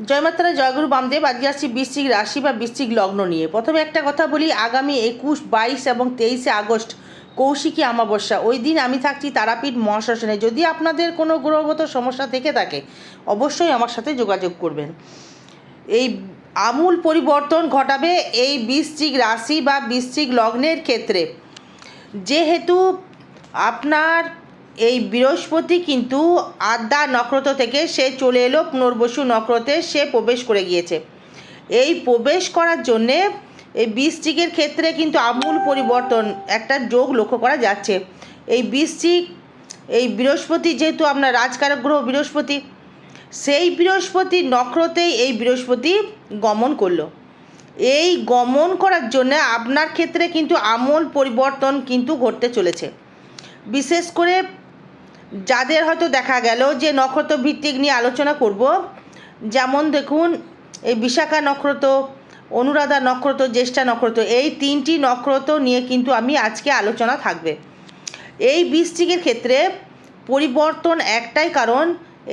জয়মাত্রা জয়গুরু বামদেব আজকে আসছি বৃশ্চিক রাশি বা বৃশ্চিক লগ্ন নিয়ে। প্রথমে একটা কথা বলি, আগামী একুশ, বাইশ এবং তেইশে আগস্ট কৌশিকী অমাবস্যা। ওই দিন আমি থাকছি তারাপীঠ মহাশ্মশানে। যদি আপনাদের কোনো গ্রহগত সমস্যা থেকে থাকে, অবশ্যই আমার সাথে যোগাযোগ করবেন। এই আমূল পরিবর্তন ঘটাবে এই বৃশ্চিক রাশি বা বৃশ্চিক লগ্নের ক্ষেত্রে। যেহেতু আপনার এই বৃহস্পতি কিন্তু আদ্যা নক্ষত্র থেকে সে চলে এলো, পুনর্বসু নক্ষত্রে সে প্রবেশ করে গিয়েছে। এই প্রবেশ করার জন্যে এই বৃষ্টিকের ক্ষেত্রে কিন্তু আমূল পরিবর্তন, একটা যোগ লক্ষ্য করা যাচ্ছে। এই বৃশ্চিক, এই বৃহস্পতি যেহেতু আপনার রাজকারক গ্রহ বৃহস্পতি, সেই বৃহস্পতি নক্ষত্রেই এই বৃহস্পতি গমন করল। এই গমন করার জন্য আপনার ক্ষেত্রে কিন্তু আমূল পরিবর্তন কিন্তু ঘটতে চলেছে। বিশেষ করে যাদের হয়তো দেখা গেল যে নক্ষত্র ভিত্তিক নিয়ে আলোচনা করব, যেমন দেখুন, এই বিশাখা নক্ষত্র, অনুরাধা নক্ষত্র, জ্যেষ্ঠা নক্ষত্র, এই তিনটি নক্ষত্র নিয়ে কিন্তু আমি আজকে আলোচনা থাকবে। এই বৃশ্চিকের ক্ষেত্রে পরিবর্তন একটাই কারণ,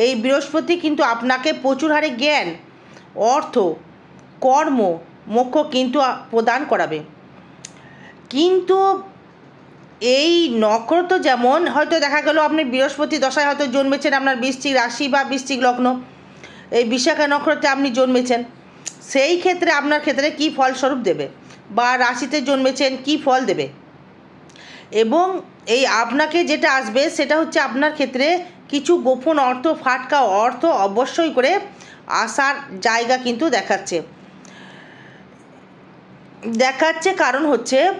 এই বৃহস্পতি কিন্তু আপনাকে প্রচুর হারে জ্ঞান, অর্থ, কর্ম, মোক্ষ কিন্তু প্রদান করাবে। কিন্তু এই নক্ষত্র যেমন, হয়তো দেখা গেল আপনি বৃহস্পতি দশায় হয়তো জন্মেছেন আপনার বৃশ্চিক রাশি বা বৃশ্চিক লগ্ন। এই বিশাখা নক্ষত্রে আপনি জন্মেছেন। সেই ক্ষেত্রে আপনার ক্ষেত্রে কী ফলস্বরূপ দেবে? বা রাশিতে জন্মেছেন, কী ফল দেবে? এবং এই আপনাকে যেটা আসবে, সেটা হচ্ছে আপনার ক্ষেত্রে কিছু গোপন অর্থ, ফাটকা অর্থ অবশ্যই করে আসার জায়গা কিন্তু দেখাচ্ছে। দেখাচ্ছে কারণ হচ্ছে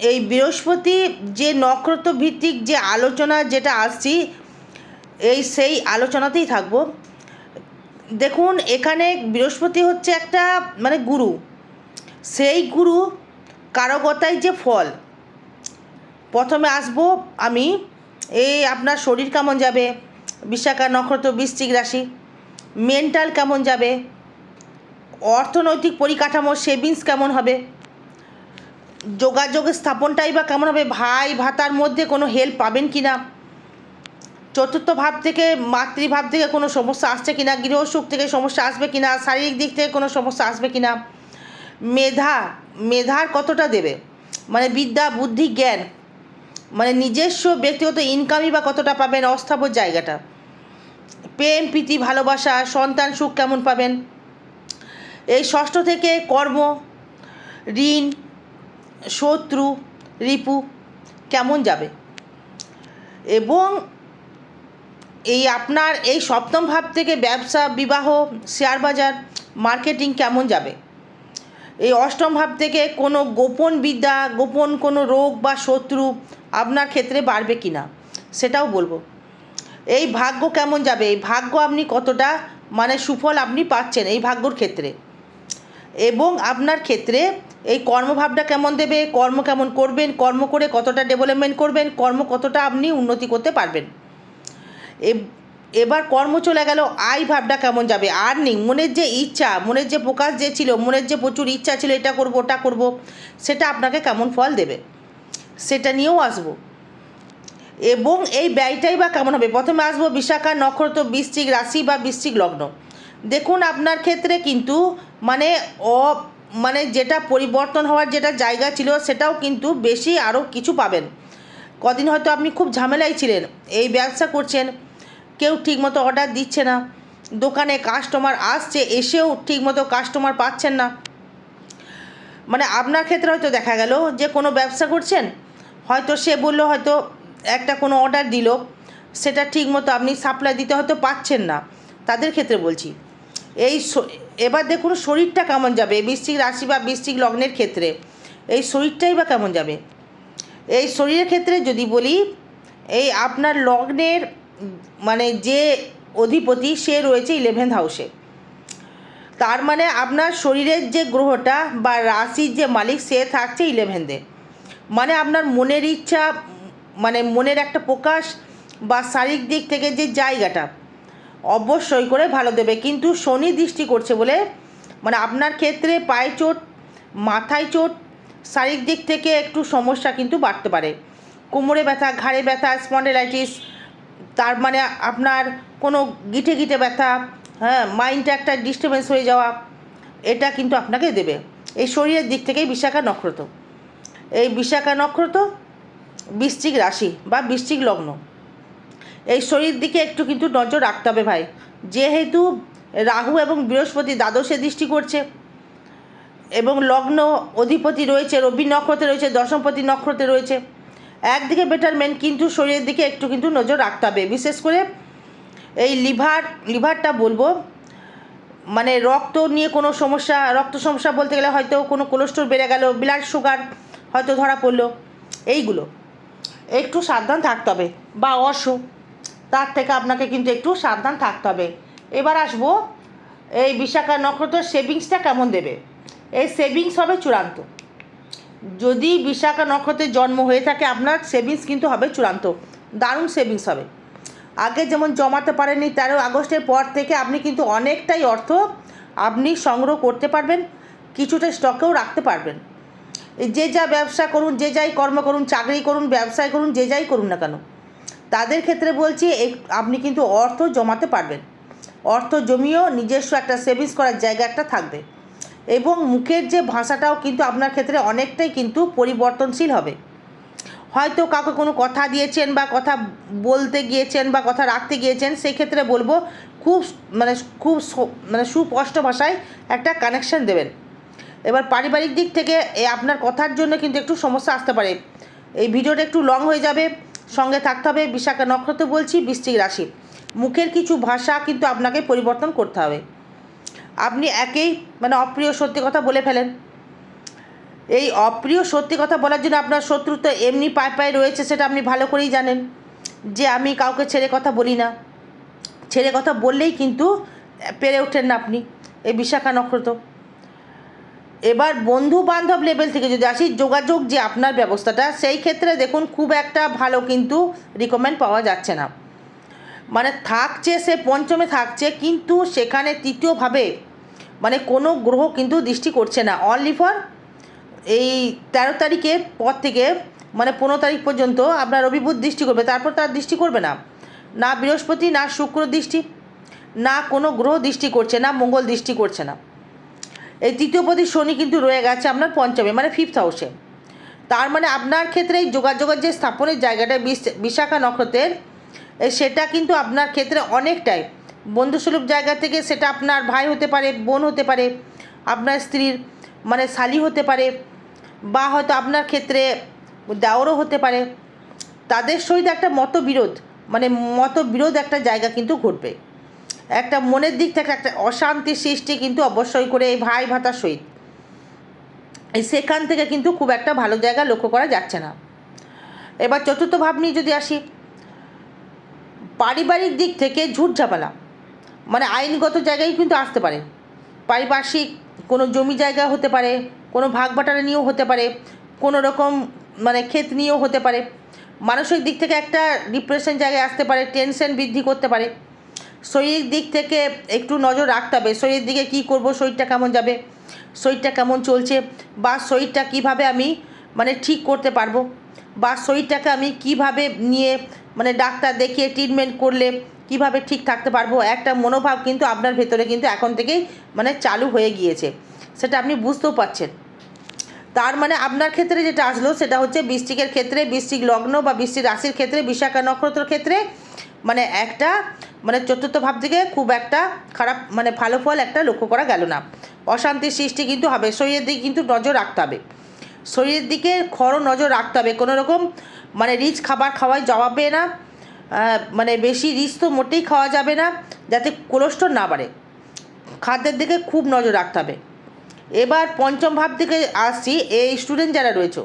এই বৃহস্পতি যে নক্ষত্র ভিত্তিক যে আলোচনা যেটা আসছি, এই সেই আলোচনাতেই থাকব। দেখুন, এখানে বৃহস্পতি হচ্ছে একটা মানে গুরু। সেই গুরু কারকতায় যে ফল, প্রথমে আসব আমি এই আপনার শরীর কেমন যাবে? বিশাখা নক্ষত্র বৃশ্চিক রাশি। মেন্টাল কেমন যাবে? অর্থনৈতিক পরিকাঠামো সেভিংস কেমন হবে? যোগাযোগের স্থাপনটাই বা কেমন হবে? ভাই ভাতার মধ্যে কোনো হেল্প পাবেন কি না? চতুর্থ ভাব থেকে, মাতৃভাব থেকে কোনো সমস্যা আসছে কি না? গৃহসুখ থেকে সমস্যা আসবে কি না? শারীরিক দিক থেকে কোনো সমস্যা আসবে কি না? মেধা, মেধার কতটা দেবে? মানে বিদ্যা, বুদ্ধি, জ্ঞান মানে নিজস্ব ব্যক্তিগত ইনকামই বা কতটা পাবেন? অস্থাবর জায়গাটা। প্রেম, প্রীতি, ভালোবাসা, সন্তান, সুখ কেমন পাবেন? এই ষষ্ঠ থেকে কর্ম, ঋণ শত্রু, রিপু, কেমন যাবে? এবং এই আপনার এই সপ্তম ভাব থেকে ব্যবসা, বিবাহ শেয়ার বাজার মার্কেটিং কেমন যাবে? এই অষ্টম ভাব থেকে কোনো গোপন বিদ্যা, গোপন কোনো রোগ বা শত্রু আপনার ক্ষেত্রে বাড়বে কি না, সেটাও বলব। এই ভাগ্য কেমন যাবে? এই ভাগ্য আপনি কতটা মানে সুফল আপনি পাচ্ছেন এই ভাগ্যর ক্ষেত্রে। এবং আপনার ক্ষেত্রে এই কর্মভাবটা কেমন দেবে, কর্ম কেমন করবেন, কর্ম করে কতটা ডেভেলপমেন্ট করবেন, কর্ম কতটা আপনি উন্নতি করতে পারবেন। এব- এবার কর্ম চলে গেল, আয় ভাবটা কেমন যাবে? আর্নিং মনের যে ইচ্ছা, মনের যে প্রকাশ যে ছিল, মনের যে প্রচুর ইচ্ছা ছিল, এটা করব, ওটা করব, সেটা আপনাকে কেমন ফল দেবে? সেটা নিয়েও আসব। এবং এই ব্যয়টাই বা কেমন হবে? প্রথমে আসব বিশাখা নক্ষত্র, বৃশ্চিক রাশি বা বৃশ্চিক লগ্ন। দেখুন আপনার ক্ষেত্রে কিন্তু মানে অ মানে যেটা পরিবর্তন হওয়ার যেটা জায়গা ছিল সেটাও কিন্তু বেশি আরও কিছু পাবেন। কদিন হয়তো আপনি খুব ঝামেলায় ছিলেন, এই ব্যবসা করছেন, কেউ ঠিকমতো অর্ডার দিচ্ছে না, দোকানে কাস্টমার আসছে, এসেও ঠিকমতো কাস্টমার পাচ্ছেন না। মানে আপনার ক্ষেত্রে হয়তো দেখা গেল যে কোনো ব্যবসা করছেন, হয়তো সে বলল হয়তো একটা কোনো অর্ডার দিল, সেটা ঠিকমতো আপনি সাপ্লাই দিতে হয়তো পাচ্ছেন না, তাদের ক্ষেত্রে বলছি। এই এবার দেখুন শরীরটা কেমন যাবে? বৃশ্চিক রাশি বা বৃশ্চিক লগ্নের ক্ষেত্রে। এই শরীরটাই বা কেমন যাবে? এই শরীরের ক্ষেত্রে যদি বলি, এই আপনার লগ্নের মানে যে অধিপতি সে রয়েছে ইলেভেন্থ হাউসে তার মানে আপনার শরীরের যে গ্রহটা বা রাশির যে মালিক সে থাকছে ইলেভেন্থে মানে আপনার মনের ইচ্ছা মানে মনের একটা প্রকাশ বা শারীরিক দিক থেকে যে জায়গাটা অবশ্যই করে ভালো দেবে। কিন্তু শনি দৃষ্টি করছে বলে মানে আপনার ক্ষেত্রে পায়ে চোট, মাথায় চোট, শারীরিক দিক থেকে একটু সমস্যা কিন্তু বাড়তে পারে। কোমরে ব্যথা, ঘাড়ে ব্যথা স্পন্ডেলাইটিস তার মানে আপনার কোনো গিটে গিটে ব্যথা হ্যাঁ মাইন্ডটা একটা ডিস্টার্বেন্স হয়ে যাওয়া, এটা কিন্তু আপনাকে দেবে। এই শরীরের দিক থেকেই বিশাখা নক্ষত্র। এই বিশাখা নক্ষত্র, বৃশ্চিক রাশি বা বৃশ্চিক লগ্ন। এই শরীর দিকে একটু কিন্তু নজর রাখতে হবে ভাই। যেহেতু রাহু এবং বৃহস্পতি দ্বাদশে দৃষ্টি করছে এবং লগ্ন অধিপতি রয়েছে, রবি নক্ষত্রে রয়েছে, দশমপতি নক্ষত্রে রয়েছে, একদিকে বেটারমেন্ট কিন্তু শরীরের দিকে একটু কিন্তু নজর রাখতে হবে। বিশেষ করে এই লিভার, লিভারটা বলব মানে রক্ত নিয়ে কোনো সমস্যা, রক্ত সমস্যা বলতে গেলে হয়তো কোনো কোলেস্ট্রল বেড়ে গেল ব্লাড সুগার হয়তো ধরা পড়ল, এইগুলো। একটু সাবধান থাকতে হবে। বা অর্শ তার থেকে আপনাকে কিন্তু একটু সাবধান থাকতে হবে। এবার আসব, এই বিশাখা নক্ষত্র সেভিংসটা কেমন দেবে? এই সেভিংস হবে চূড়ান্ত। যদি বিশাখা নক্ষত্রের জন্ম হয়ে থাকে, আপনার সেভিংস কিন্তু হবে চূড়ান্ত। দারুণ সেভিংস হবে। আগে যেমন জমাতে পারেননি, তেরো আগস্টের পর থেকে আপনি কিন্তু অনেকটাই অর্থ আপনি সংগ্রহ করতে পারবেন, কিছুটা স্টকেও রাখতে পারবেন। যে যা ব্যবসা করুন, যে যাই কর্ম করুন, চাকরি করুন, ব্যবসায় করুন, যে যাই করুন না কেন তাদের ক্ষেত্রে বলছি আপনি কিন্তু অর্থ জমাতে পারবেন। অর্থ জমিয়েও নিজস্ব একটা সেভিংস করার জায়গা একটা থাকবে। এবং মুখের যে ভাষাটাও কিন্তু আপনার ক্ষেত্রে অনেকটাই কিন্তু পরিবর্তনশীল হবে। হয়তো কাউকে কোনো কথা দিয়েছেন বা কথা বলতে গিয়েছেন বা কথা রাখতে গিয়েছেন, সেই ক্ষেত্রে বলব, খুব মানে খুব মানে সুস্পষ্ট ভাষায় একটা কানেকশন দেবেন। এবার পারিবারিক দিক থেকে আপনার কথার জন্য কিন্তু একটু সমস্যা আসতে পারে। এই ভিডিওটা একটু লং হয়ে যাবে। সঙ্গে থাকতে হবে, বিশাখা নক্ষত্র বলছি, বৃশ্চিক রাশি। মুখের কিছু ভাষা কিন্তু আপনাকে পরিবর্তন করতে হবে। আপনি একেই মানে অপ্রিয় সত্যি কথা বলে ফেলেন। এই অপ্রিয় সত্যি কথা বলার জন্য আপনার শত্রু তো এমনি পায়ে পায়ে রয়েছে, সেটা আপনি ভালো করেই জানেন। যে আমি কাউকে ছেড়ে কথা বলি না। ছেড়ে কথা বললেই কিন্তু পেরে ওঠেন না আপনি, এই বিশাখা নক্ষত্র। এবার বন্ধু বান্ধব লেভেল থেকে যদি আসি, যোগাযোগ যে আপনার ব্যবস্থাটা, সেই ক্ষেত্রে দেখুন খুব একটা ভালো কিন্তু রিকমেন্ড পাওয়া যাচ্ছে না। মানে থাকছে সে, পঞ্চমে থাকছে, কিন্তু সেখানে তৃতীয়ভাবে মানে কোনো গ্রহ কিন্তু দৃষ্টি করছে না। অনলি ফর এই তেরো তারিখের পর থেকে মানে পনেরো তারিখ পর্যন্ত আপনার রবি বুধ দৃষ্টি করবে, তারপর তার দৃষ্টি করবে না। না বৃহস্পতি, না শুক্র দৃষ্টি, না কোনো গ্রহ দৃষ্টি করছে না, মঙ্গল দৃষ্টি করছে না। এই তৃতীয়পতি শনি কিন্তু রয়ে গেছে আপনার পঞ্চমে মানে ফিফথ হাউসে তার মানে আপনার ক্ষেত্রে এই যোগাযোগের যে স্থাপনের জায়গাটা, বিশ- বিশাখা নক্ষত্রের সেটা কিন্তু আপনার ক্ষেত্রে অনেকটাই। বন্ধুসুলভ জায়গা থেকে সেটা আপনার ভাই হতে পারে, বোন হতে পারে, আপনার স্ত্রীর মানে শালি হতে পারে, বা হয়তো আপনার ক্ষেত্রে দেওরও হতে পারে। তাদের সহিত একটা মতবিরোধ মানে মতবিরোধ একটা জায়গা কিন্তু ঘটবে। একটা মনের দিক থেকে একটা অশান্তির সৃষ্টি কিন্তু অবশ্যই করে এই ভাই ভাতার সহিত। এই সেখান থেকে কিন্তু খুব একটা ভালো জায়গা লক্ষ্য করা যাচ্ছে না। এবার চতুর্থ ভাব নিয়ে যদি আসি, পারিবারিক দিক থেকে ঝুট ঝামেলা। মানে আইনগত জায়গায় কিন্তু আসতে পারে। পারিপার্শ্বিক কোনো জমি জায়গা হতে পারে, কোনো ভাগ বাটারা নিয়েও হতে পারে, কোনো রকম মানে ক্ষেত নিয়েও হতে পারে। মানসিক দিক থেকে একটা ডিপ্রেশন জায়গায় আসতে পারে টেনশন বৃদ্ধি করতে পারে। শরীরের দিক থেকে একটু নজর রাখতে হবে। শরীরের দিকে কী করব, শরীরটা কেমন যাবে, শরীরটা কেমন চলছে, বা শরীরটা কীভাবে আমি মানে ঠিক করতে পারব, বা শরীরটাকে আমি কীভাবে নিয়ে মানে ডাক্তার দেখিয়ে ট্রিটমেন্ট করলে কীভাবে ঠিক থাকতে পারব, একটা মনোভাব কিন্তু আপনার ভেতরে কিন্তু এখন থেকেই মানে চালু হয়ে গিয়েছে। সেটা আপনি বুঝতেও পারছেন। তার মানে আপনার ক্ষেত্রে যেটা আসলো, সেটা হচ্ছে বৃষ্টিকের ক্ষেত্রে বৃষ্টিক লগ্ন বা বৃষ্টির রাশির ক্ষেত্রে, বিশাখা নক্ষত্রের ক্ষেত্রে মানে একটা মানে চতুর্থ ভাব থেকে খুব একটা খারাপ মানে ভালো ফল একটা লক্ষ্য করা গেল না। অশান্তির সৃষ্টি কিন্তু হবে। শরীরের দিকে কিন্তু নজর রাখতে হবে। শরীরের দিকে খড় নজর রাখতে হবে। কোনো রকম মানে রিচ খাবার খাওয়াই যাবে না। মানে বেশি রিচ তো মোটেই খাওয়া যাবে না, যাতে কোলেস্ট্রল না বাড়ে। খাদ্যের দিকে খুব নজর রাখতে হবে। এবার পঞ্চম ভাব থেকে আসছি, এই স্টুডেন্ট যারা রয়েছে,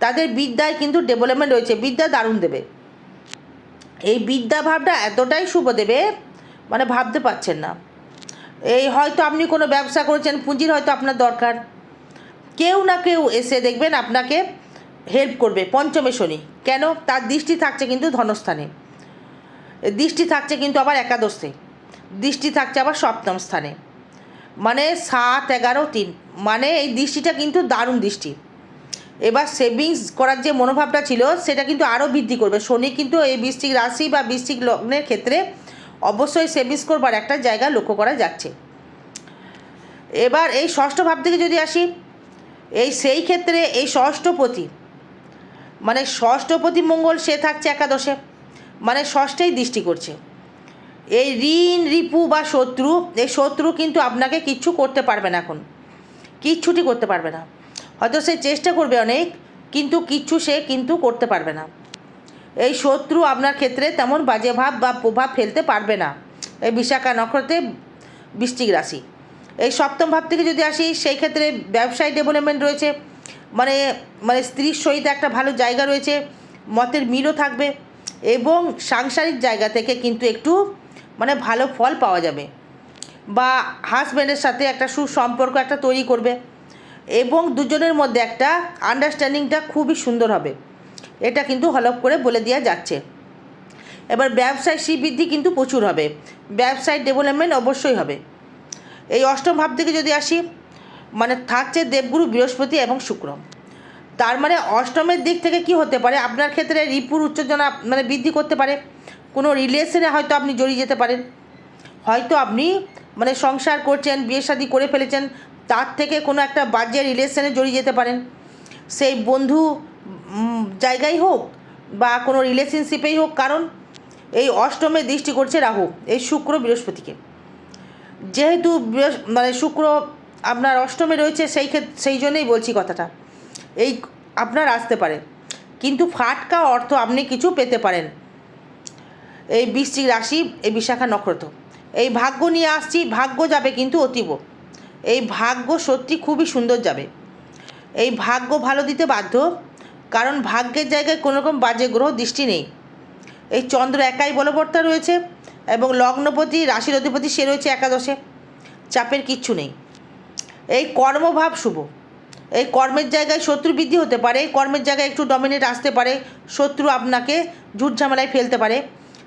তাদের বিদ্যায় কিন্তু ডেভেলপমেন্ট রয়েছে। বিদ্যা দারুণ দেবে। এই বিদ্যা ভাবটা এতটাই শুভ দেবে মানে ভাবতে পারছেন না। এই হয়তো আপনি কোনো ব্যবসা করেছেন, পুঁজির হয়তো আপনার দরকার। কেউ না কেউ এসে দেখবেন আপনাকে হেল্প করবে, পঞ্চমে শনি। কেন? তার দৃষ্টি থাকছে কিন্তু ধনস্থানে। দৃষ্টি থাকছে কিন্তু আবার একাদশে। দৃষ্টি থাকছে আবার সপ্তম স্থানে। মানে সাত, এগারো, তিন। মানে এই দৃষ্টিটা কিন্তু দারুণ দৃষ্টি। এবার সেভিংস করার যে মনোভাবটা ছিল, সেটা কিন্তু আরও বৃদ্ধি করবে। শনি কিন্তু এই বৃষ্টিক রাশি বা বৃষ্টিক লগ্নের ক্ষেত্রে অবশ্যই সেভিংস করবার একটা জায়গা লক্ষ্য করা যাচ্ছে। এবার এই ষষ্ঠ ভাব থেকে যদি আসি, এই সেই ক্ষেত্রে এই ষষ্ঠপতি মানে ষষ্ঠপতি মঙ্গল, সে থাকছে একাদশে মানে ষষ্ঠেই দৃষ্টি করছে। এই ঋণ, রিপু বা শত্রু, এই শত্রু কিন্তু আপনাকে কিচ্ছু করতে পারবে না এখন। কিচ্ছুটি করতে পারবে না। হয়তো সে চেষ্টা করবে অনেক, কিন্তু কিচ্ছু সে কিন্তু করতে পারবে না। এই শত্রু আপনার ক্ষেত্রে তেমন বাজে ভাব বা প্রভাব ফেলতে পারবে না। এই বিশাখা নক্ষত্রে বৃষ্টিক রাশি। এই সপ্তম ভাব থেকে যদি আসি, সেই ক্ষেত্রে ব্যবসায় ডেভেলপমেন্ট রয়েছে। মানে মানে স্ত্রীর সহিত একটা ভালো জায়গা রয়েছে, মতের মিলও থাকবে এবং সাংসারিক জায়গা থেকে কিন্তু একটু মানে ভালো ফল পাওয়া যাবে। বা হাজব্যান্ডের সাথে একটা সুসম্পর্ক একটা তৈরি করবে। এবং দুজনের মধ্যে একটা আন্ডারস্ট্যান্ডিংটা খুবই সুন্দর হবে। এটা কিন্তু হলপ করে বলে দেওয়া যাচ্ছে। এবার ব্যবসায় শ্রীবৃদ্ধি কিন্তু প্রচুর হবে। ব্যবসায় ডেভেলপমেন্ট অবশ্যই হবে। এই অষ্টম ভাব থেকে যদি আসি মানে থাকছে দেবগুরু বৃহস্পতি এবং শুক্র। তার মানে অষ্টমের দিক থেকে কি হতে পারে? আপনার ক্ষেত্রে রিপুর উচ্চজনা মানে বৃদ্ধি করতে পারে। কোনো রিলেশনে হয়তো আপনি জড়িয়ে যেতে পারেন। হয়তো আপনি মানে সংসার করছেন, বিয়ে শাদি করে ফেলেছেন তার থেকে কোনো একটা বাজে রিলেশনে জড়িয়ে যেতে পারেন। সেই বন্ধু জায়গায় হোক বা কোনো রিলেশনশিপেই হোক, কারণ এই অষ্টমে দৃষ্টি করছে রাহু, এই শুক্র বৃহস্পতিকে। যেহেতু মানে শুক্র আপনার অষ্টমে রয়েছে, সেই ক্ষেত্রে সেই জন্যই বলছি কথাটা। এই আপনার আসতে পারে। কিন্তু ফাটকা অর্থ আপনি কিছু পেতে পারেন। এই বৃশ্চিক রাশি, এই বিশাখা নক্ষত্র। এই ভাগ্য নিয়ে আসছি, ভাগ্য যাবে কিন্তু অতীব। এই ভাগ্য সত্যি খুবই সুন্দর যাবে। এই ভাগ্য ভালো দিতে বাধ্য, কারণ ভাগ্যের জায়গায় কোনো রকম বাজে গ্রহ দৃষ্টি নেই। এই চন্দ্র একাই বলবর্তা রয়েছে এবং লগ্নপতি, রাশির অধিপতি সে রয়েছে একাদশে। চাপের কিচ্ছু নেই। এই কর্মভাব শুভ। এই কর্মের জায়গায় শত্রু বৃদ্ধি হতে পারে এই কর্মের জায়গায় একটু ডমিনেট আসতে পারে, শত্রু আপনাকে ঝুট ঝামেলায় ফেলতে পারে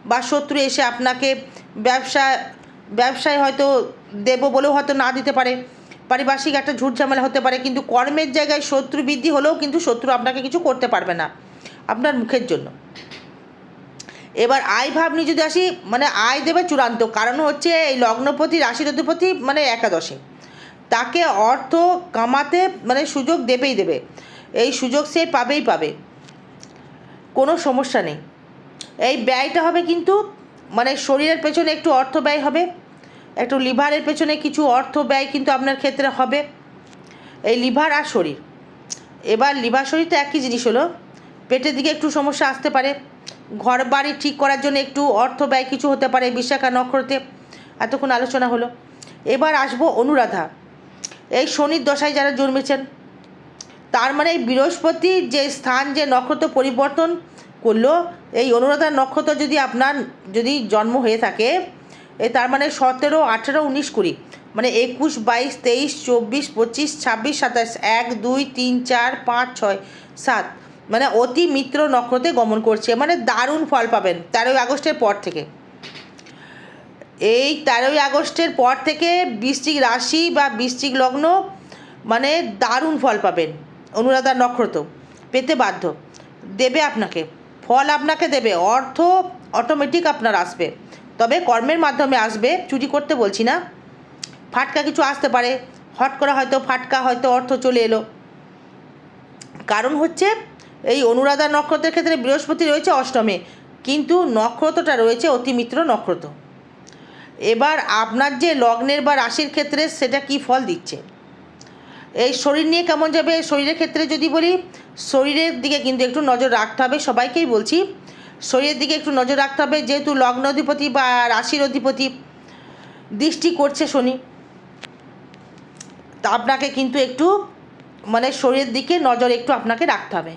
বা শত্রু এসে আপনাকে ব্যবসা ব্যবসায় হয়তো দেবো বলেও হয়তো না দিতে পারে। পারিপার্শ্বিক একটা ঝুট ঝামেলা হতে পারে, কিন্তু কর্মের জায়গায় শত্রু বৃদ্ধি হলেও কিন্তু শত্রু আপনাকে কিছু করতে পারবে না, আপনার মুখের জন্য। এবার আয় ভাব নিয়ে যদি আসি মানে আয় দেবে চূড়ান্ত, কারণ হচ্ছে এই লগ্নপতি রাশির অধিপতি মানে একাদশে। তাকে অর্থ কামাতে মানে সুযোগ দেবেই দেবে, এই সুযোগ সে পাবেই পাবে, কোনো সমস্যা নেই। এই ব্যয়টা হবে কিন্তু মানে শরীরের পেছনে একটু অর্থ ব্যয় হবে। একটু লিভারের পেছনে কিছু অর্থ ব্যয় কিন্তু আপনার ক্ষেত্রে হবে। এই লিভার আর শরীর। এবার লিভার শরীর তো একই জিনিস হলো, পেটের দিকে একটু সমস্যা আসতে পারে। ঘর বাড়ি ঠিক করার জন্য একটু অর্থ ব্যয় কিছু হতে পারে বিশাখা নক্ষত্রে। এতক্ষণ আলোচনা হলো। এবার আসব অনুরাধা। এই শনির দশায় যারা জন্মেছেন, তার মানে এই বৃহস্পতির যে স্থান, যে নক্ষত্র পরিবর্তন করল, এই অনুরাধা নক্ষত্র যদি আপনার, যদি জন্ম হয়ে থাকে এ তার মানে সতেরো, আঠেরো, উনিশ, কুড়ি। মানে একুশ, বাইশ, তেইশ, চব্বিশ, পঁচিশ, ছাব্বিশ, সাতাশ, এক, দুই, তিন, চার, পাঁচ, ছয়, সাত। মানে অতি মিত্র নক্ষত্রে গমন করছে। মানে দারুণ ফল পাবেন তেরোই আগস্টের পর থেকে। এই তেরোই আগস্টের পর থেকে বৃশ্চিক রাশি বা বৃশ্চিক লগ্ন মানে দারুণ ফল পাবেন অনুরাধা নক্ষত্র। পেতে বাধ্য। দেবে আপনাকে। ফল আপনাকে দেবে। অর্থ অটোমেটিক আপনার আসবে। তবে কর্মের মাধ্যমে আসবে, চুরি করতে বলছি না। ফাটকা কিছু আসতে পারে। হট করে হয়তো ফাটকা, হয়তো অর্থ চলে এলো। কারণ হচ্ছে, এই অনুরাধা নক্ষত্রের ক্ষেত্রে বৃহস্পতি রয়েছে অষ্টমে, কিন্তু নক্ষত্রটা রয়েছে অতিমিত্র নক্ষত্র। এবার আপনার যে লগ্নের বা রাশির ক্ষেত্রে সেটা কি ফল দিচ্ছে? এই শরীর নিয়ে কেমন যাবে? শরীরের ক্ষেত্রে যদি বলি, শরীরের দিকে কিন্তু একটু নজর রাখতে হবে। সবাইকেই বলছি শরীরের দিকে একটু নজর রাখতে হবে, যেহেতু লগ্ন অধিপতি বা রাশির অধিপতি দৃষ্টি করছে শনি, তা আপনাকে কিন্তু একটু মানে শরীরের দিকে নজর একটু আপনাকে রাখতে হবে।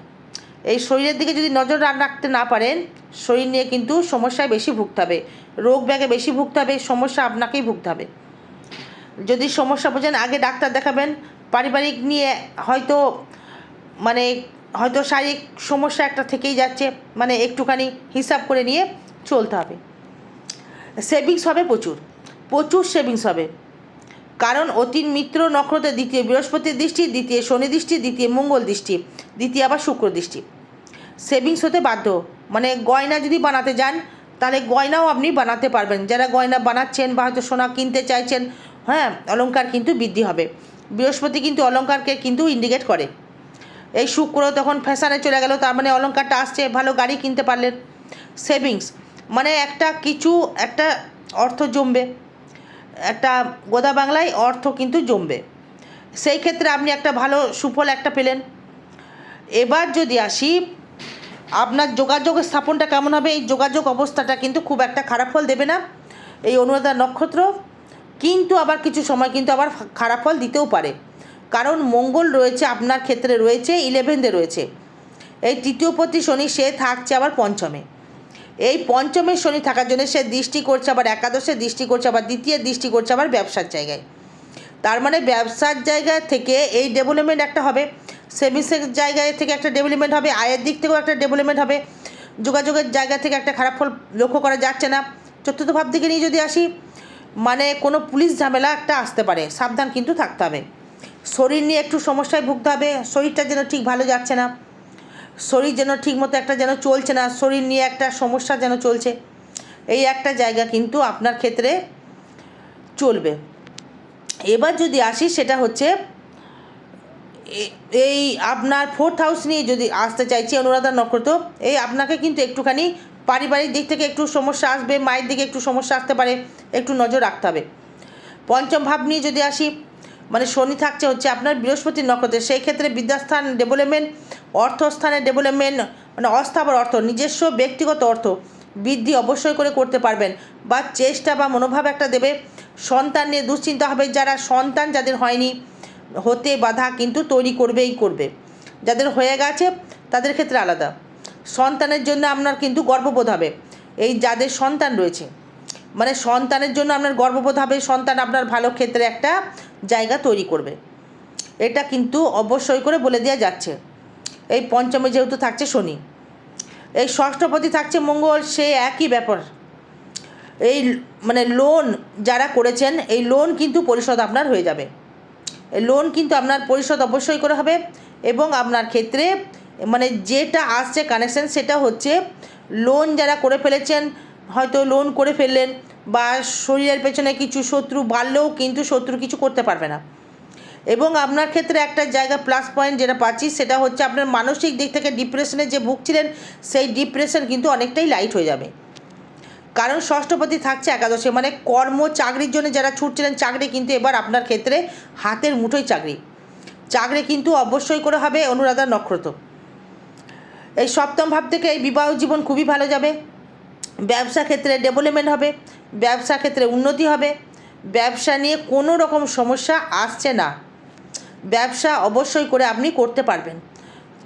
এই শরীরের দিকে যদি নজর রাখতে না পারেন, শরীর নিয়ে কিন্তু সমস্যায় বেশি ভুগতে হবে, রোগ ব্যাগে বেশি ভুগতে হবে, সমস্যা আপনাকেই ভুগতে হবে। যদি সমস্যা বোঝেন, আগে ডাক্তার দেখাবেন, পারিবারিক নিয়ে হয়তো মানে হয়তো শারীরিক সমস্যা একটা থেকেই যাচ্ছে মানে একটুখানি হিসাব করে নিয়ে চলতে হবে। সেভিংস হবে প্রচুর প্রচুর সেভিংস হবে। কারণ অতীন মিত্র নক্ষত্রে দ্বিতীয় বৃহস্পতির দৃষ্টি, দ্বিতীয় শনি দৃষ্টি, দ্বিতীয় মঙ্গল দৃষ্টি, দ্বিতীয় আবার শুক্র দৃষ্টি। সেভিংস হতে বাধ্য মানে গয়না যদি বানাতে যান, তাহলে গয়নাও আপনি বানাতে পারবেন। যারা গয়না বানাচ্ছেন বা হয়তো সোনা কিনতে চাইছেন হ্যাঁ অলংকার কিন্তু বৃদ্ধি হবে। বৃহস্পতি কিন্তু অলংকারকে কিন্তু ইন্ডিকেট করে। এই শুক্র তখন ফ্যাশানে চলে গেল, তার মানে অলঙ্কারটা আসছে, ভালো গাড়ি কিনতে পারলেন। সেভিংস মানে একটা কিছু, একটা অর্থ জমবে। একটা গোদা বাংলায় অর্থ কিন্তু জমবে। সেই ক্ষেত্রে আপনি একটা ভালো সুফল একটা পেলেন। এবার যদি আসি, আপনার যোগাযোগ স্থাপনটা কেমন হবে? এই যোগাযোগ অবস্থাটা কিন্তু খুব একটা খারাপ ফল দেবে না, এই অনুরাধা নক্ষত্র। কিন্তু আবার কিছু সময় কিন্তু আবার খারাপ ফল দিতেও পারে। কারণ মঙ্গল রয়েছে, আপনার ক্ষেত্রে রয়েছে ইলেভেনতে রয়েছে। এই তৃতীয়পতি শনি, সে থাকছে আবার পঞ্চমে। এই পঞ্চমের শনি থাকার জন্য সে দৃষ্টি করছে আবার একাদশে দৃষ্টি করছে, আবার দ্বিতীয় দৃষ্টি করছে আবার ব্যবসার জায়গায়। তার মানে ব্যবসার জায়গা থেকে এই ডেভেলপমেন্ট একটা হবে সেভিংসের জায়গায় থেকে একটা ডেভেলপমেন্ট হবে, আয়ের দিক থেকেও একটা ডেভেলপমেন্ট হবে। যোগাযোগের জায়গা থেকে একটা খারাপ ফল লক্ষ্য করা যাচ্ছে না। চতুর্থ ভাব দিকে নিয়ে যদি আসি মানে কোনো পুলিশ ঝামেলা একটা আসতে পারে, সাবধান কিন্তু থাকতে হবে। শরীর নিয়ে একটু সমস্যায় ভুগতে হবে, শরীরটা যেন ঠিক ভালো যাচ্ছে না। শরীর যেন ঠিক মতো একটা যেন চলছে না, শরীর নিয়ে একটা সমস্যা যেন চলছে। এই একটা জায়গা কিন্তু আপনার ক্ষেত্রে চলবে। এবার যদি আসি, সেটা হচ্ছে এই আপনার ফোর্থ হাউস নিয়ে যদি আসতে চাইছি, অনুরাধা নক্ষত্র, এই আপনাকে কিন্তু একটুখানি পারিবারিক দিক থেকে একটু সমস্যা আসবে, মায়ের দিকে একটু সমস্যা আসতে পারে, একটু নজর রাখতে হবে। পঞ্চম ভাব নিয়ে যদি আসি মানে শনি থাকছে হচ্ছে আপনার বৃহস্পতির নক্ষত্রে সেই ক্ষেত্রে বিদ্যাস্থান ডেভেলপমেন্ট অর্থস্থানের ডেভেলপমেন্ট মানে অস্থাবর অর্থ, নিজস্ব ব্যক্তিগত অর্থ বৃদ্ধি অবশ্যই করে করতে পারবেন। বা চেষ্টা বা মনোভাব একটা দেবে। সন্তান নিয়ে দুশ্চিন্তা হবে। যারা সন্তান, যাদের হয়নি, হতে বাধা কিন্তু তৈরি করবেই করবে। যাদের হয়ে গেছে, তাদের ক্ষেত্রে আলাদা। সন্তানের জন্য আপনার কিন্তু গর্ববোধ হবে। এই যাদের সন্তান রয়েছে। মানে সন্তানের জন্য আপনার গর্ববোধ হবে। সন্তান আপনার ভালো ক্ষেত্রে একটা জায়গা তৈরি করবে। এটা কিন্তু অবশ্যই করে বলে দেওয়া যাচ্ছে। এই পঞ্চমে যেহেতু থাকছে শনি, এই ষষ্ঠপতি থাকছে মঙ্গল, সে একই ব্যাপার। এই মানে লোন যারা করেছেন, এই লোন কিন্তু পরিশোধ আপনার হয়ে যাবে। লোন কিন্তু আপনার পরিশোধ অবশ্যই করে হবে এবং আপনার ক্ষেত্রে মানে যেটা আসছে কানেকশন সেটা হচ্ছে লোন যারা করে ফেলেছেন, হয়তো লোন করে ফেললেন বা শরীরের পেছনে কিছু শত্রু বাড়লেও কিন্তু শত্রু কিছু করতে পারবে না। এবং আপনার ক্ষেত্রে একটা জায়গা প্লাস পয়েন্ট যেটা পাচ্ছি, সেটা হচ্ছে আপনার মানসিক দিক থেকে ডিপ্রেশনে যে ভুগছিলেন, সেই ডিপ্রেশন কিন্তু অনেকটাই লাইট হয়ে যাবে। কারণ ষষ্ঠপতি থাকছে একাদশে মানে কর্ম চাকরির জন্য যারা ছুটছিলেন, চাকরি কিন্তু এবার আপনার ক্ষেত্রে হাতের মুঠোই চাকরি। চাকরি কিন্তু অবশ্যই করে হবে অনুরাধা নক্ষত্র। এই সপ্তম ভাব থেকে এই বিবাহ জীবন খুবই ভালো যাবে। ব্যবসা ক্ষেত্রে ডেভেলপমেন্ট হবে। ব্যবসা ক্ষেত্রে উন্নতি হবে। ব্যবসা নিয়ে কোনো রকম সমস্যা আসছে না। ব্যবসা অবশ্যই করে আপনি করতে পারবেন।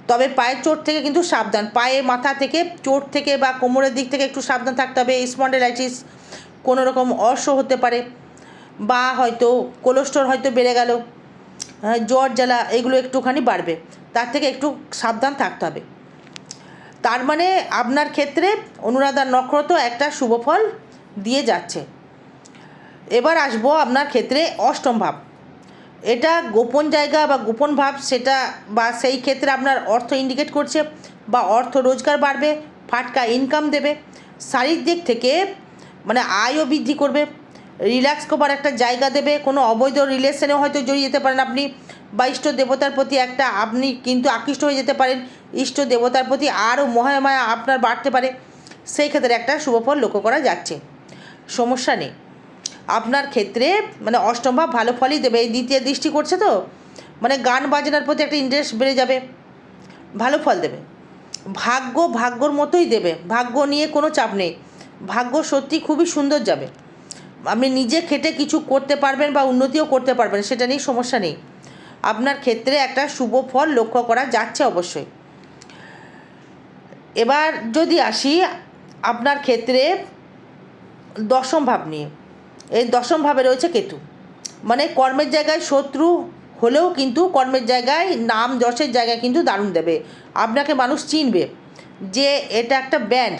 তবে পায়ের চোট থেকে কিন্তু সাবধান। পায়ে মাথা থেকে চোট থেকে বা কোমরের দিক থেকে একটু সাবধান থাকতে হবে। স্পন্ডেলাইটিস কোনো রকম অর্শ হতে পারে বা হয়তো কোলেস্ট্রল হয়তো বেড়ে গেল জ্বর, জ্বালা এগুলো একটুখানি বাড়বে। তার থেকে একটু সাবধান থাকতে হবে। তার মানে আপনার ক্ষেত্রে অনুরাধার নক্ষত্র একটা শুভ ফল। দিয়ে যাচ্ছে। এবার আসব আপনার ক্ষেত্রে অষ্টম ভাব। এটা গোপন জায়গা বা গোপন ভাব, সেটা বা সেই ক্ষেত্রে আপনার অর্থ ইন্ডিকেট করছে বা অর্থ রোজগার বাড়বে, ফাটকা ইনকাম দেবে। শারীরিক দিক থেকে মানে আয়ও বৃদ্ধি করবে। রিল্যাক্স করবার একটা জায়গা দেবে। কোনো অবৈধ রিলেশনেও হয়তো জড়িয়ে যেতে পারেন আপনি বা ইষ্ট দেবতার প্রতি একটা আপনি কিন্তু আকৃষ্ট হয়ে যেতে পারেন। ইষ্ট দেবতার প্রতি আরও মহামায়া আপনার বাড়তে পারে। সেই ক্ষেত্রে একটা শুভফল লক্ষ্য করা যাচ্ছে। সমস্যা নেই। আপনার ক্ষেত্রে মানে অষ্টম ভাব ভালো ফলই দেবে, এই দ্বিতীয় দৃষ্টি করছে তো। মানে গান বাজনার প্রতি একটা ইন্টারেস্ট বেড়ে যাবে, ভালো ফল দেবে। ভাগ্য ভাগ্যর মতোই দেবে, ভাগ্য নিয়ে কোনো চাপ নেই। ভাগ্য সত্যি খুবই সুন্দর যাবে। আপনি নিজে খেটে কিছু করতে পারবেন বা উন্নতিও করতে পারবেন, সেটা নিয়ে সমস্যা নেই। আপনার ক্ষেত্রে একটা শুভ ফল লক্ষ্য করা যাচ্ছে অবশ্যই। এবার যদি আসি, আপনার ক্ষেত্রে দশম ভাব নিয়ে। এই দশম ভাবে রয়েছে কেতু। মানে কর্মের জায়গায় শত্রু হলেও কিন্তু কর্মের জায়গায় নাম যশের জায়গায় কিন্তু দারুণ দেবে। আপনাকে মানুষ চিনবে যে এটা একটা ব্যান্ড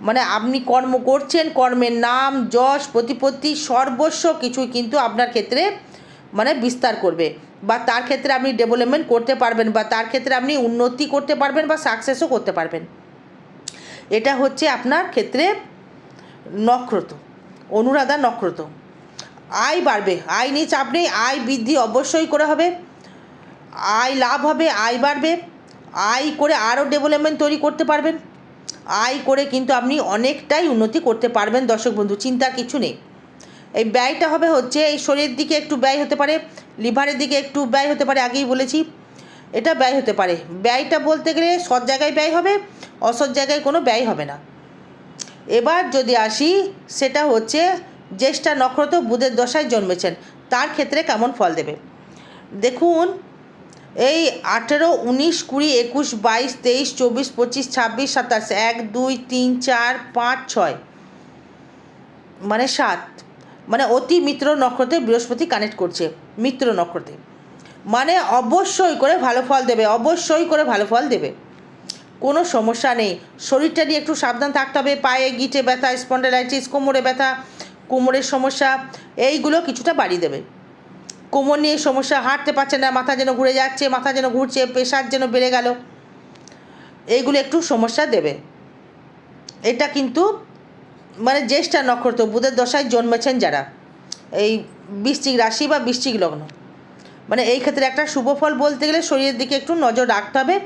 মানে আপনি কর্ম করছেন, কর্মের নাম, যশ, প্রতিপত্তি, সর্বস্ব কিছুই কিন্তু আপনার ক্ষেত্রে মানে বিস্তার করবে। বা তার ক্ষেত্রে আপনি ডেভেলপমেন্ট করতে পারবেন বা তার ক্ষেত্রে আপনি উন্নতি করতে পারবেন বা সাকসেসও করতে পারবেন। এটা হচ্ছে আপনার ক্ষেত্রে নক্ষত্র অনুরাধা নক্ষত্র আয় বাড়বে আয় নিয়ে চাপ নেই আয় বৃদ্ধি অবশ্যই করে হবে। আয় লাভ হবে আয় বাড়বে। আয় করে আরও ডেভেলপমেন্ট তৈরি করতে পারবেন। আয় করে কিন্তু আপনি অনেকটাই উন্নতি করতে পারবেন, দর্শক বন্ধু চিন্তার কিছু নেই। এই ব্যয়টা হবে হচ্ছে, এই শরীরের দিকে একটু ব্যয় হতে পারে, লিভারের দিকে একটু ব্যয় হতে পারে, আগেই বলেছি, এটা ব্যয় হতে পারে। ব্যয়টা বলতে গেলে সৎ জায়গায় ব্যয় হবে, অসৎ জায়গায় কোনো ব্যয় হবে না। এবার যদি আসি, সেটা হচ্ছে জ্যেষ্ঠা নক্ষত্র বুধের দশায় জন্মেছেন। তার ক্ষেত্রে কেমন ফল দেবে? দেখুন, এই আঠেরো, উনিশ, কুড়ি, একুশ, বাইশ, তেইশ, চব্বিশ, পঁচিশ, ছাব্বিশ, সাতাশ, এক, দুই, তিন, চার, পাঁচ, ছয়। মানে সাত। মানে অতি মিত্র নক্ষত্রে বৃহস্পতি কানেক্ট করছে, মিত্র নক্ষত্রে। মানে অবশ্যই করে ভালো ফল দেবে, অবশ্যই করে ভালো ফল দেবে। কোনো সমস্যা নেই। শরীরটা নিয়ে একটু সাবধান থাকতে হবে। পায়ে গিটে ব্যথা, স্পন্ডেলাইটিস, কোমরে ব্যথা, কোমরের সমস্যা, এইগুলো কিছুটা বাড়িয়ে দেবে। কোমর নিয়ে সমস্যা, হাঁটতে পারছে না, মাথা যেন ঘুরে যাচ্ছে, মাথা যেন ঘুরছে, প্রেশার যেন বেড়ে গেল, এইগুলো একটু সমস্যা দেবে। এটা কিন্তু মানে জ্যেষ্ঠা নক্ষত্র, বুধের দশায় জন্মেছেন যারা, এই বৃশ্চিক রাশি বা বৃশ্চিক লগ্ন। মানে এই ক্ষেত্রে একটা শুভ ফল বলতে গেলে শরীরের দিকে একটু নজর রাখতে হবে।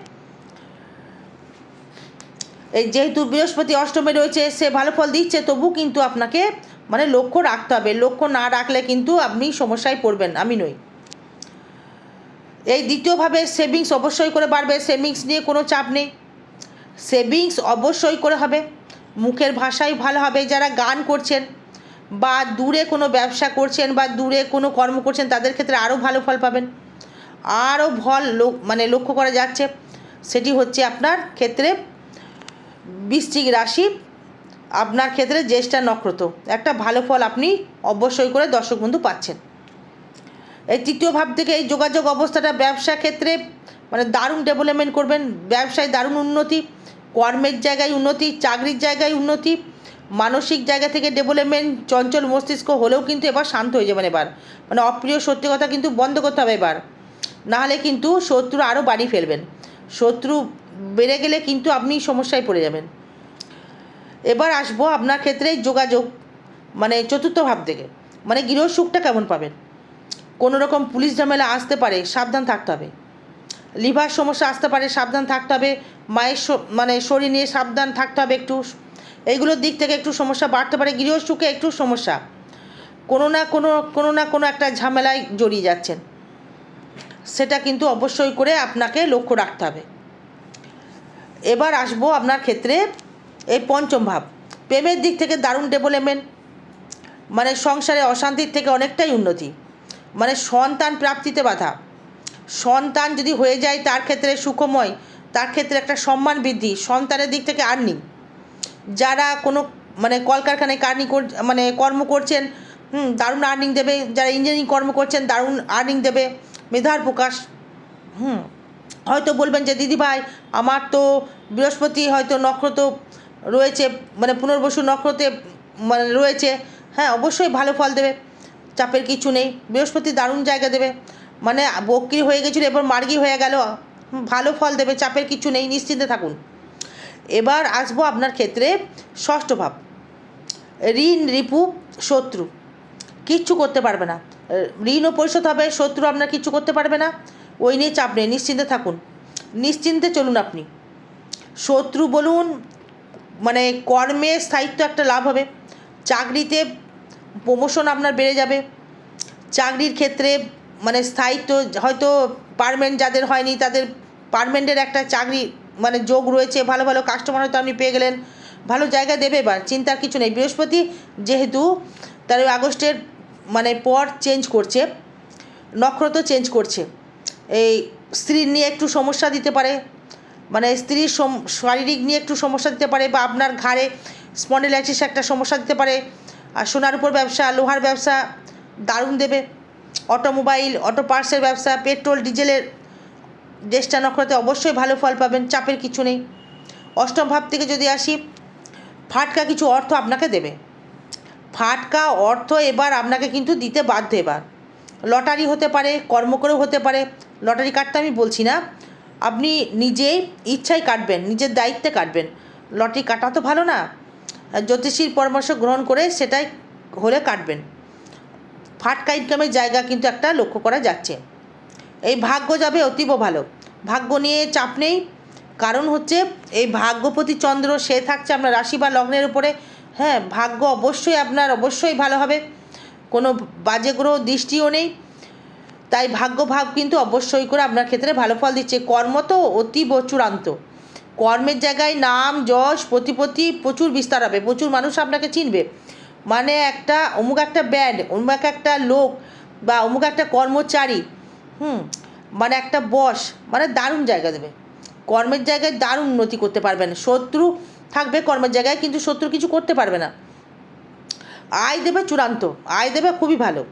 যেহেতু বৃহস্পতি অষ্টমে রয়েছে, সে ভালো ফল দিচ্ছে, তবু কিন্তু আপনাকে মানে লক্ষ্য রাখতে হবে। লক্ষ্য না রাখলে কিন্তু আপনি সমস্যায় পড়বেন, আমি নই। এই দ্বিতীয়ভাবে সেভিংস অবশ্যই করে বাড়বে, সেভিংস নিয়ে কোনো চাপ নেই। সেভিংস অবশ্যই করে হবে। মুখের ভাষাই ভালো হবে, যারা গান করছেন বা দূরে কোনো ব্যবসা করছেন বা দূরে কোনো কর্ম করছেন, তাদের ক্ষেত্রে আরও ভালো ফল পাবেন। আরও ফল মানে লক্ষ্য করা যাচ্ছে, সেটি হচ্ছে আপনার ক্ষেত্রে বৃশ্চিক রাশি, আপনার ক্ষেত্রে জ্যেষ্ঠা নক্ষত্র। একটা ভালো ফল আপনি অবশ্যই করে দর্শক বন্ধু পাচ্ছেন। এই তৃতীয় ভাব থেকে এই যোগাযোগ অবস্থাটা ব্যবসা ক্ষেত্রে মানে দারুণ ডেভেলপমেন্ট করবেন। ব্যবসায় দারুণ উন্নতি, কর্মের জায়গায় উন্নতি, চাকরির জায়গায় উন্নতি, মানসিক জায়গা থেকে ডেভেলপমেন্ট চঞ্চল মস্তিষ্ক হলেও কিন্তু এবার শান্ত হয়ে যাবেন এবার। মানে অপ্রিয় সত্যি কথা কিন্তু বন্ধ করতে হবে এবার। নাহলে কিন্তু শত্রু আরও বাড়ি ফেলবেন। শত্রু বেড়ে গেলে কিন্তু আপনি সমস্যায় পড়ে যাবেন। এবার আসব আপনার ক্ষেত্রে যোগাযোগ মানে চতুর্থ ভাব থেকে। মানে গৃহসুখটা কেমন পাবেন? কোনো রকম পুলিশ ঝামেলা আসতে পারে, সাবধান থাকতে হবে। লিভার সমস্যা আসতে পারে, সাবধান থাকতে হবে। মায়ের মানে শরীর নিয়ে সাবধান থাকতে হবে একটু। এইগুলোর দিক থেকে একটু সমস্যা বাড়তে পারে গৃহসুখে একটু সমস্যা। কোনো না কোনো কোনো না কোনো একটা ঝামেলায় জড়িয়ে যাচ্ছেন। সেটা কিন্তু অবশ্যই করে আপনাকে লক্ষ্য রাখতে হবে। এবার আসব আপনার ক্ষেত্রে এই পঞ্চম ভাব। প্রেমের দিক থেকে দারুণ ডেভেলপমেন্ট মানে সংসারে অশান্তির থেকে অনেকটাই উন্নতি। মানে সন্তান প্রাপ্তিতে বাধা। সন্তান যদি হয়ে যায় তার ক্ষেত্রে সুখময়, তার ক্ষেত্রে একটা সম্মান বৃদ্ধি, সন্তানের দিক থেকে আর্নিং যারা কোনো মানে কলকারখানায় কার্নি কর মানে কর্ম করছেন, হুম, দারুণ আর্নিং দেবে। যারা ইঞ্জিনিয়ারিং কর্ম করছেন, দারুণ আর্নিং দেবে। মেধার প্রকাশ, হুম, হয়তো বলবেন যে দিদি ভাই আমার তো বৃহস্পতি হয়তো নক্ষত্র রয়েছে মানে পুনর্বসু নক্ষত্রে মানে রয়েছে হ্যাঁ অবশ্যই ভালো ফল দেবে, চাপের কিছু নেই, বৃহস্পতি দারুণ জায়গা দেবে মানে বক্রি হয়ে গেছিল, এবার মার্গি হয়ে গেল ভালো ফল দেবে, চাপের কিছু নেই, নিশ্চিন্তে থাকুন। এবার আসব আপনার ক্ষেত্রে ষষ্ঠ ভাব, ঋণ রিপু শত্রু, কিচ্ছু করতে পারবে না, ঋণও পরিশোধ হবে, শত্রু আপনার কিচ্ছু করতে পারবে না, ওই নিয়ে চাপ নেই, নিশ্চিন্তে থাকুন, নিশ্চিন্তে চলুন আপনি, শত্রু বলুন মানে কর্মে স্থায়িত্ব একটা লাভ হবে। চাকরিতে প্রমোশন আপনার বেড়ে যাবে। চাকরির ক্ষেত্রে মানে স্থায়িত্ব হয়তো পারমেন্ট যাদের হয়নি, তাদের পারমেন্টের একটা চাকরি মানে যোগ রয়েছে। ভালো ভালো কাস্টমার হয়তো আপনি পেয়ে গেলেন। ভালো জায়গা দেবে এবার, চিন্তার কিছু নেই। বৃহস্পতি যেহেতু তেরোই আগস্টের মানে পর চেঞ্জ করছে, নক্ষত্র চেঞ্জ করছে। এই স্ত্রীর নিয়ে একটু সমস্যা দিতে পারে। মানে স্ত্রীর শারীরিক নিয়ে একটু সমস্যা দিতে পারে বা আপনার ঘাড়ে স্পন্ডিলাইটিস একটা সমস্যা দিতে পারে। আর সোনার উপর ব্যবসা, লোহার ব্যবসা দারুণ দেবে। অটোমোবাইল, অটো পার্টসের ব্যবসা, পেট্রোল, ডিজেলের জ্যেষ্ঠা নক্ষত্রে অবশ্যই ভালো ফল পাবেন, চাপের কিছু নেই। অষ্টম ভাব থেকে যদি আসি, ফাটকা কিছু অর্থ আপনাকে দেবে। ফাটকা অর্থ এবার আপনাকে কিন্তু দিতে বাধ্য এবার। লটারি হতে পারে কর্ম করেও হতে পারে। লটারি কাটতে আমি বলছি না। আপনি নিজেই ইচ্ছায় কাটবেন, নিজের দায়িত্বে কাটবেন। লটারি কাটা তো ভালো না। জ্যোতিষীর পরামর্শ গ্রহণ করে সেটাই হলে কাটবেন। ফাটকা ইনকামের জায়গা কিন্তু একটা লক্ষ্য করা যাচ্ছে। এই ভাগ্য যাবে অতীব ভালো। ভাগ্য নিয়ে চাপ নেই। কারণ হচ্ছে এই ভাগ্যপতি চন্দ্র, সে থাকছে আপনার রাশি বা লগ্নের উপরে। হ্যাঁ ভাগ্য অবশ্যই আপনার অবশ্যই ভালো হবে। কোনো বাজে গ্রহ দৃষ্টিও নেই। তাই ভাগ্য ভাব কিন্তু অবশ্যই করে আপনার ক্ষেত্রে ভালো ফল দিচ্ছে। কর্ম তো অতীব চূড়ান্ত। কর্মের জায়গায় নাম, যশ, প্রতিপত্তি প্রচুর বিস্তার হবে, প্রচুর মানুষ আপনাকে চিনবে। মানে একটা, অমুক একটা ব্যান্ড অমুক একটা লোক বা অমুক একটা কর্মচারী, হুম মানে একটা বস মানে দারুণ জায়গা দেবে। কর্মের জায়গায় দারুণ উন্নতি করতে পারবেন। শত্রু থাকবে কর্মের জায়গায়, কিন্তু শত্রু কিছু করতে পারবে না। আয় দেবে চূড়ান্ত। আয় দেবে খুবই ভালো।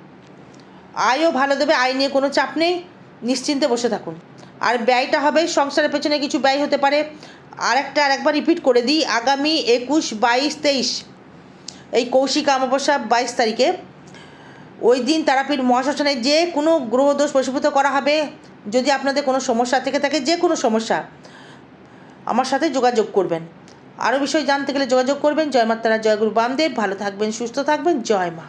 আয়ও ভালো দেবে, আয় নিয়ে কোনো চাপ নেই। নিশ্চিন্তে বসে থাকুন। আর ব্যয়টা হবে, সংসারের পেছনে কিছু ব্যয় হতে পারে। আর একটা আরেকবার রিপিট করে দিই, আগামী একুশ, বাইশ, তেইশ, এই কৌশিক অমাবস্যা বাইশ তারিখে, ওই দিন তারাপীঠ মহাশ্মশানে যে কোনো গ্রহদোষ প্রশীভূত করা হবে। যদি আপনাদের কোনো সমস্যা থেকে থাকে, যে কোনো সমস্যা, আমার সাথে যোগাযোগ করবেন। আরও বিষয় জানতে গেলে যোগাযোগ করবেন। জয় মাতারা, জয় গুরু বামদেব। ভালো থাকবেন, সুস্থ থাকবেন। জয় মা।